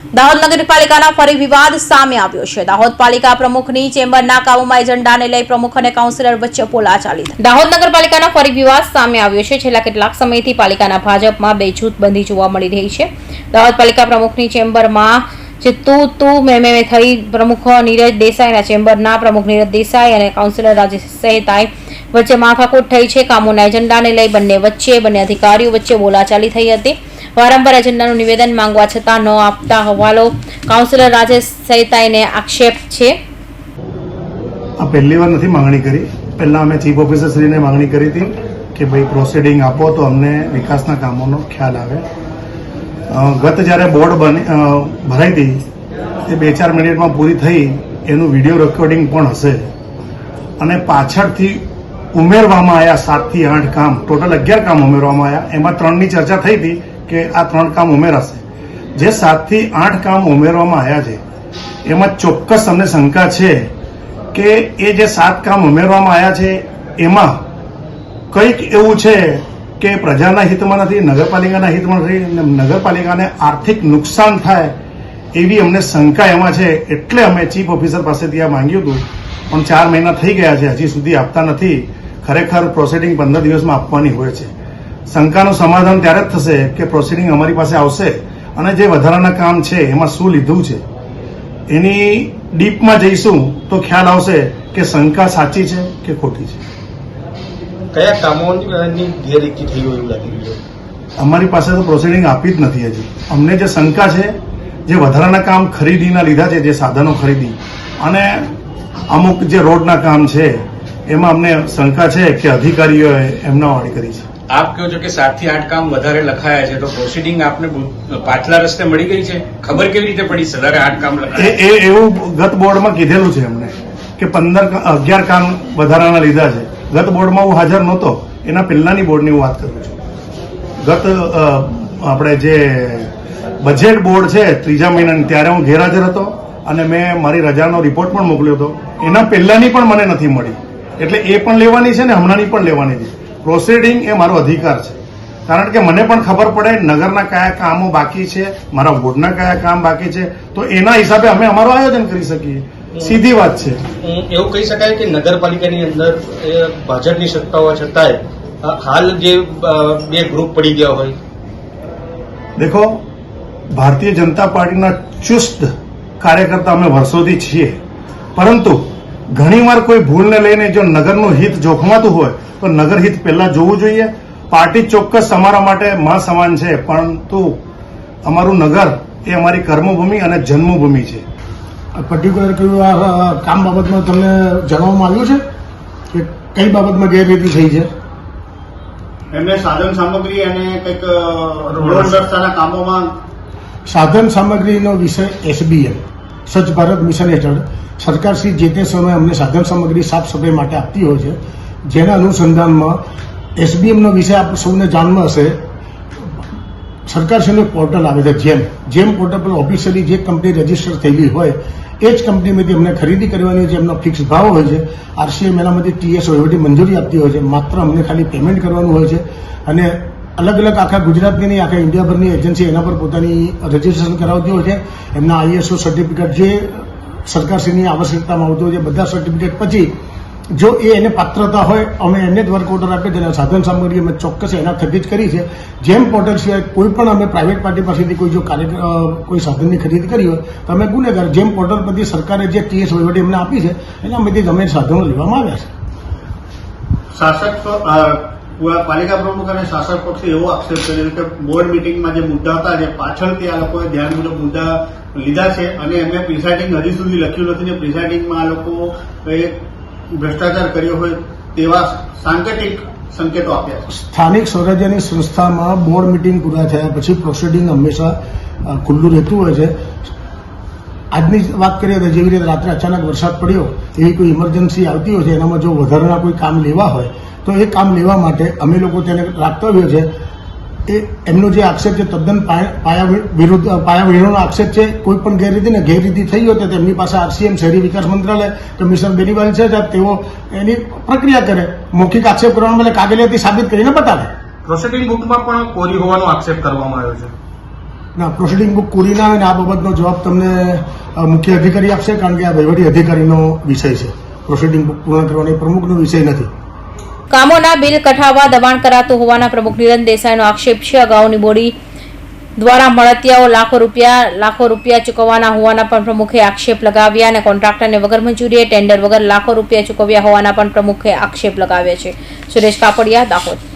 દાહોદ નગરપાલિકાના ફરી વિવાદ સામે આવ્યો છે. દાહોદ પાલિકા પ્રમુખની ચેમ્બરના કામોમાં એજન્ડાને લઈ પ્રમુખ અને કાઉન્સિલર વચ્ચે પોલા ચાલી દાહોદ નગરપાલિકાના ફરી વિવાદ સામે આવ્યો છે. છેલ્લા કેટલાક સમયથી પાલિકાના ભાજપમાં બે જૂથબંધી જોવા મળી રહી છે. દાહોદ પાલિકા પ્રમુખની ચેમ્બરમાં જે તું તું મેં મેં થઈ. પ્રમુખ નીરજ દેસાઈના ચેમ્બરના પ્રમુખ નીરજ દેસાઈ અને કાઉન્સિલર રાજેશ સહેતાઈ વચ્ચે માથાકૂટ થઈ છે. કામોના એજન્ડાને લઈ બંને વચ્ચે, બંને અધિકારીઓ વચ્ચે બોલાચાલી થઈ હતી. વારંવાર એજન્ડાનું નિવેદન માંગવા છતાં ન આપતા હવાલો કાઉન્સિલર રાજેશ સહિતાઈને આક્ષેપ છે. આ પહેલી વાર નથી માંગણી કરી. પહેલાં અમે ચીફ ઓફિસરશ્રીને માંગણી કરી હતી કે ભાઈ પ્રોસિડિંગ આપો તો અમને વિકાસના કામોનો ખ્યાલ આવે. ગત જ્યારે બોર્ડ બની ભરાઈ હતી તે બે ચાર મિનિટમાં પૂરી થઈ, એનું વીડિયો રેકોર્ડિંગ પણ હશે. અને પાછળથી ઉમેરવામાં આવ્યા સાતથી આઠ કામ, ટોટલ અગિયાર કામ ઉમેરવામાં આવ્યા એમાં ત્રણની ચર્ચા થઈ હતી. કે આ ત્રણ કામ ઉમેરાશે. જે સાતથી આઠ કામ ઉમેરવામાં આવ્યા છે, એમાં ચોક્કસ અમને શંકા છે કે એ જે સાત કામ ઉમેરવામાં આવ્યા છે, એમાં કંઈક એવું છે કે પ્રજાના હિતમાં નથી, નગરપાલિકાના હિતમાં નથી નગરપાલિકાને આર્થિક નુકસાન થાય એવી અમને શંકા એમાં છે, એટલે અમે ચીફ ઓફિસર પાસેથી આ માંગ્યું હતું. પણ ચાર મહિના થઈ ગયા છે, હજી સુધી આપતા નથી. ખરેખર પ્રોસેડિંગ પંદર દિવસમાં આપવાની હોય છે. શંકાનું સમાધાન ત્યારે જ થશે કે પ્રોસિડિંગ અમારી પાસે આવશે અને જે વધારાના કામ છે એમાં શું લીધું છે. એની ડીપમાં જઈશું તો ખ્યાલ આવશે કે શંકા સાચી છે કે ખોટી છે. કયા કામોની ગેરરીતિ થઈ હોય એવું લાગી રહ્યું અમારી પાસે તો પ્રોસિડિંગ આપી જ નથી હજી. અમને જે શંકા છે જે વધારાના કામ ખરીદીના લીધા છે જે સાધનો ખરીદી અને અમુક જે રોડના કામ છે એમાં અમને શંકા છે કે અધિકારીઓએ એમના વાળી કરી છે. આપ કહો છો કે સાતથી આઠ કામ વધારે લખાયા છે, તો પ્રોસિડિંગ આપને પાછલા રસ્તે મળી ગઈ છે? ખબર કેવી રીતે પડી? સદારે આઠ કામ લખાય? એવું ગત બોર્ડમાં કીધેલું છે એમને કે પંદર અગિયાર કામ વધારાના લીધા છે. ગત બોર્ડમાં હું હાજર નહોતો. એના પહેલાની બોર્ડની હું વાત કરું છું. ગત આપણે જે બજેટ બોર્ડ છે ત્રીજા મહિનાની, ત્યારે હું ગેરહાજર હતો અને મેં મારી રજાનો રિપોર્ટ પણ મોકલ્યો હતો. એના પહેલાની પણ મને નથી મળી. એટલે એ પણ લેવાની છે ને હમણાંની પણ લેવાની છે. પ્રોસિડિંગ એ મારો અધિકાર છે. કારણ કે મને પણ ખબર પડે નગરના કયા કામો બાકી છે મારા વોર્ડના કયા કામ બાકી છે. તો એના હિસાબે અમે અમારું આયોજન કરી શકીએ. સીધી વાત છે. એવું કહી શકાય કે નગરપાલિકાની અંદર એ ભાજપની સત્તા હોવા છતાંય હાલ જે બે ગ્રુપ પડી ગયા હોય. દેખો ભારતીય જનતા પાર્ટીના ચુસ્ત કાર્યકર્તા અમે વર્ષોથી છીએ. પરંતુ ઘણીવાર કોઈ ભૂલને લઈને જો નગરનું હિત જોખમાતું હોય તો નગર હિત પહેલા જોવું જોઈએ. પાર્ટી ચોક્કસ અમારા માટે માં સમાન છે પરંતુ અમારું નગર એ અમારી કર્મભૂમિ અને જન્મભૂમિ છે. પર્ટિક્યુલર કયું આ કામ બાબતમાં તમને જણાવવામાં આવ્યું છે? કે કઈ બાબતમાં ગેરરીતિ થઈ છે? એમને સાધન સામગ્રી અને કંઈક રોડ રસ્તાના કામોમાં સાધન સામગ્રીનો વિષય એસબીએમ સ્વચ્છ ભારત મિશન હેઠળ સરકાર શ્રી જે તે સમયે અમને સાધન સામગ્રી સાફ સફાઈ માટે આપતી હોય છે, જેના અનુસંધાનમાં એસબીએમનો વિષય આપ સૌને જાણમાં હશે સરકારશ્રીનું પોર્ટલ આવે છે, જેમ જેમ પોર્ટલ પર ઓફિશિયલી જે કંપની રજિસ્ટર થયેલી હોય, એ જ કંપનીમાંથી અમને ખરીદી કરવાની હોય છે એમનો ફિક્સ ભાવ હોય છે આરસીએમ એનામાંથી ટીએસ વહીવટી મંજૂરી આપતી હોય છે, માત્ર અમને ખાલી પેમેન્ટ કરવાનું હોય છે, અને અલગ અલગ આખા ગુજરાતની નહીં, આખા ઇન્ડિયાભરની એજન્સી એના પર પોતાની રજીસ્ટ્રેશન કરાવતી હોય છે, એમના આઈએસઓ સર્ટિફિકેટ જે સરકારશ્રીની આવશ્યકતામાં આવતું હોય છે, બધા સર્ટિફિકેટ પછી જો એ એને પાત્રતા હોય, અમે એને જ વર્ક ઓર્ડર આપીએ તેના સાધન સામગ્રી અમે ચોક્કસ એના થકી કરી છે. જેમ પોર્ટલ સિવાય કોઈ પણ અમે પ્રાઇવેટ પાર્ટી પાસેથી કોઈ જો કાર્ય કોઈ સાધનની ખરીદી કરી હોય, તો અમે ગુનેગાર, જેમ પોર્ટલ પરથી સરકારે જે ટીએસ વહીવટી અમને આપી છે, એના જ અમે સાધનો લેવામાં આવ્યા છે. શાસક પાલિકા પ્રમુખ અને શાસક પક્ષે એવો આક્ષેપ કર્યો કે બોર્ડ મિટિંગમાં જે મુદ્દા હતા, જે પાછળથી આ લોકોએ ધ્યાન મુજબ મુદ્દા લીધા છે અને એમને પ્રિસાઇડિંગ હજી સુધી લખ્યું નથી ને પ્રિસાઇડિંગમાં આ લોકોએ ભ્રષ્ટાચાર કર્યો હોય તેવા સાંકેતિક સંકેતો આપ્યા સ્થાનિક સ્વરાજ્યની સંસ્થામાં બોર્ડ મિટિંગ પૂરા થયા પછી પ્રોસિડિંગ હંમેશા ખુલ્લું રહેતું હોય છે. આજની વાત કરીએ તો જેવી રીતે રાત્રે અચાનક વરસાદ પડ્યો, એવી કોઈ ઇમરજન્સી આવતી હોય છે, એનામાં જો વધારાના કોઈ કામ લેવા હોય તો એ કામ લેવા માટે અમે લોકો તેને રાખતવ્ય છે. એ એમનો જે આક્ષેપ છે તદ્દન પાયા વિરુદ્ધ પાયા વિરોધનો આક્ષેપ છે. કોઈ પણ ગેરરીતિ ને ગેરરીતિ થઈ હોય તો તેમની પાસે આરસીએમ શહેરી વિકાસ મંત્રાલય કમિશનર બેનીવાલ છે ત્યાં તેઓ એની પ્રક્રિયા કરે. મૌખિક આક્ષેપ કરવાના બદલે કાગળિયાથી સાબિત કરીને બતાવે. પ્રોસિડિંગ બુકમાં પણ કોરી હોવાનો આક્ષેપ કરવામાં આવ્યો છે. ના પ્રોસિડિંગ બુક કોરી ના આવે ને આ બાબતનો જવાબ તમને મુખ્ય અધિકારી આપશે કારણ કે આ વહીવટી અધિકારીનો વિષય છે. પ્રોસિડિંગ બુક પૂર્ણ કરવાનો એ પ્રમુખનો વિષય નથી. કામોના બિલ કઠાવવા દબાણ કરાતું હોવાના પ્રમુખ નિરંજન દેસાઈનો આક્ષેપ છે. અગાઉની બોડી દ્વારા મળતિયાઓ લાખો રૂપિયા લાખો રૂપિયા ચૂકવવાના હોવાના પણ પ્રમુખે આક્ષેપ લગાવ્યા અને કોન્ટ્રાક્ટરને વગર મંજૂરીએ ટેન્ડર વગર લાખો રૂપિયા ચૂકવ્યા હોવાના પણ પ્રમુખે આક્ષેપ લગાવ્યા છે. સુરેશ કાપડિયા, દાહોદ.